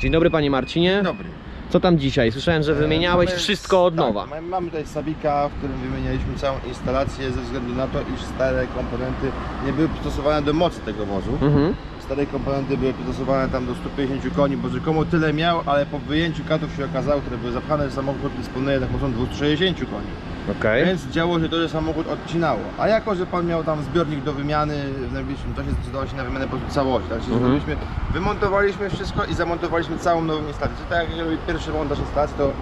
Dzień dobry panie Marcinie. Dobry. Co tam dzisiaj? Słyszałem, że wymieniałeś Mamy- wszystko od tak, nowa. mamy- Mamy tutaj Sabika, w którym wymienialiśmy całą instalację ze względu na to, iż stare komponenty nie były przystosowane do mocy tego wozu. Mhm. Stare komponenty były przystosowane tam do 150 koni, bo rzekomo tyle miał, ale po wyjęciu katów się okazało, które były zapchane, samochód dysponuje tak mocą 260 koni. Okej. Więc działo się to, że samochód odcinało. A jako, że pan miał tam zbiornik do wymiany, w najbliższym czasie zdecydował się na wymianę po prostu całości. Także Mhm. zrobiliśmy, wymontowaliśmy wszystko i zamontowaliśmy całą nową instalację. Czyli tak jak robi pierwszy montaż instalacji, to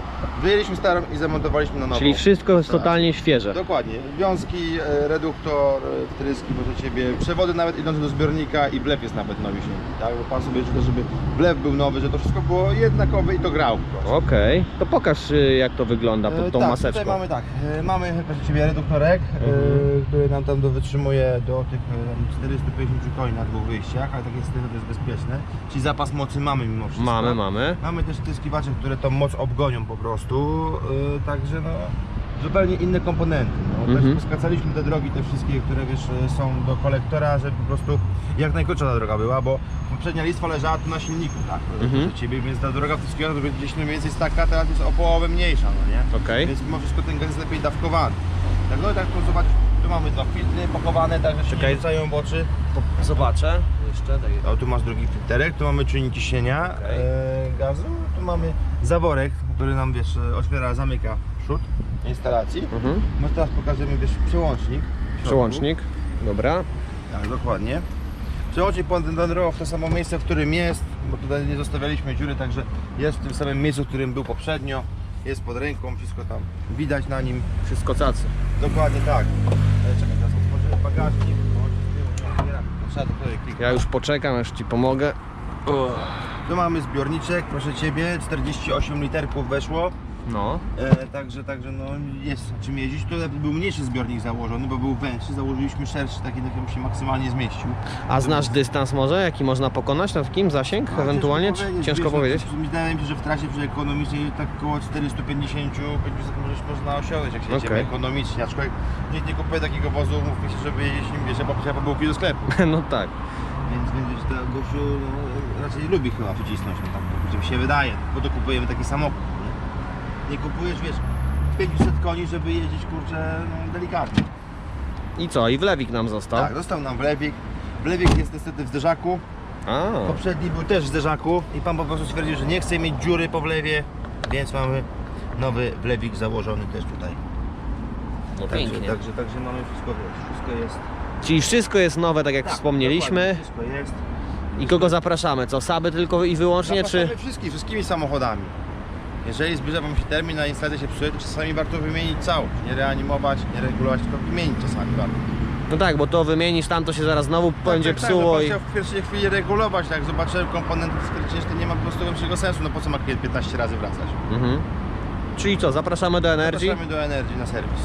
wyjęliśmy starą i zamontowaliśmy na nową. Czyli wszystko jest instalację. totalnie świeże. Dokładnie. Wiązki, e, reduktor, e, wtryski, proszę Ciebie, przewody nawet idące do zbiornika i wlew jest nawet nowiśniejszy. Tak, bo Pan sobie życzy, żeby wlew był nowy, że to wszystko było jednakowe i to grało po prostu. Okej. To pokaż y, jak to wygląda pod E, tą tak, maseczką. Tutaj mamy tak, mamy proszę Ciebie reduktorek, e, Mhm. który nam tam do wytrzymuje do tych e, 450 koni na dwóch wyjściach, ale tak jest, to jest bezpieczne. Czyli zapas mocy mamy mimo wszystko. Mamy, mamy. Mamy też tyskiwacze, które tą moc obgonią po prostu, e, także no zupełnie inne komponenty. No. Mhm. Też te drogi, te wszystkie, które wiesz, są do kolektora, żeby po prostu jak najkrótsza ta droga była, bo poprzednia listwa leżała tu na silniku, tak, Mhm. ciebie, więc ta droga wtyskiwana to gdzieś mniej więcej jest taka, teraz jest o połowę mniejsza, no nie? Okej. Więc mimo wszystko ten gaz jest lepiej dawkowany. Tak, no i tak tu zobacz, tu mamy dwa filtry pochowane, także się Czekaj. nie rzucają w oczy. Zobaczę. Jeszcze daj. O, tu masz drugi filterek, tu mamy czynnik ciśnienia Okej. e, gazu, tu mamy zaworek, który nam wiesz, otwiera, zamyka przód instalacji. Mhm. My teraz pokażemy wiesz, przełącznik. Przełącznik. Dobra. Tak, dokładnie. Przełącznik podwędrował w to samo miejsce, w którym jest, bo tutaj nie zostawialiśmy dziury, także jest w tym samym miejscu, w którym był poprzednio. Jest pod ręką, wszystko tam widać na nim. Wszystko cacy. Dokładnie tak. Czekaj, teraz otworzę bagażnik. Trzeba to tutaj kliknąć. Ja już poczekam, aż ci pomogę. Tu mamy zbiorniczek, proszę Ciebie, 48 literków weszło. No. E, także, także no jest czym jeździć. Tu był mniejszy zbiornik założony, bo był węższy. Założyliśmy szerszy, taki, taki się maksymalnie zmieścił. A znasz dystans może, jaki można pokonać na takim zasięg No, ewentualnie? Czy ciężko wiesz, powiedzieć? No, wydaje mi się, że w trasie przy ekonomicznej tak około 450 500 możesz można osiągnąć, jak się jedziemy Okej. ekonomicznie. Aczkolwiek nikt nie kupuje takiego wozu, mówmy się, żeby jeździć nim, wiesz, bo trzeba bułki do sklepu. No tak. Więc, wiesz, to gościu no, raczej lubi chyba wycisnąć, no, tak, mi się wydaje. Po to kupujemy taki samochód, nie? Kupujesz, wiesz, 500 koni, żeby jeździć, kurczę, delikatnie. I co? I wlewik nam został? Tak, został nam wlewik. Wlewik jest niestety w zderzaku. A. Poprzedni był też w zderzaku i pan po prostu stwierdził, że nie chce mieć dziury po wlewie, więc mamy nowy wlewik założony też tutaj. No Także, pięknie. także, także mamy wszystko, wiesz, wszystko jest. Czyli wszystko jest nowe, tak jak Tak, wspomnieliśmy. Wszystko jest. I kogo zapraszamy? Co? Saby tylko i wyłącznie, czy... Zapraszamy wszystkich, wszystkimi samochodami. Jeżeli zbliża Wam się termin na instalacja się psuje, to czasami warto wymienić całość. Nie reanimować, nie regulować, tylko wymienić czasami warto. No tak, bo to wymienisz, tam to się zaraz znowu będzie tak, psuło tak, i... chciał w pierwszej chwili regulować, tak, zobaczyłem komponenty, to nie ma po prostu większego sensu, no po co ma klient 15 razy wracać. Mhm. Czyli co, zapraszamy do Energy? Zapraszamy do Energy na serwis.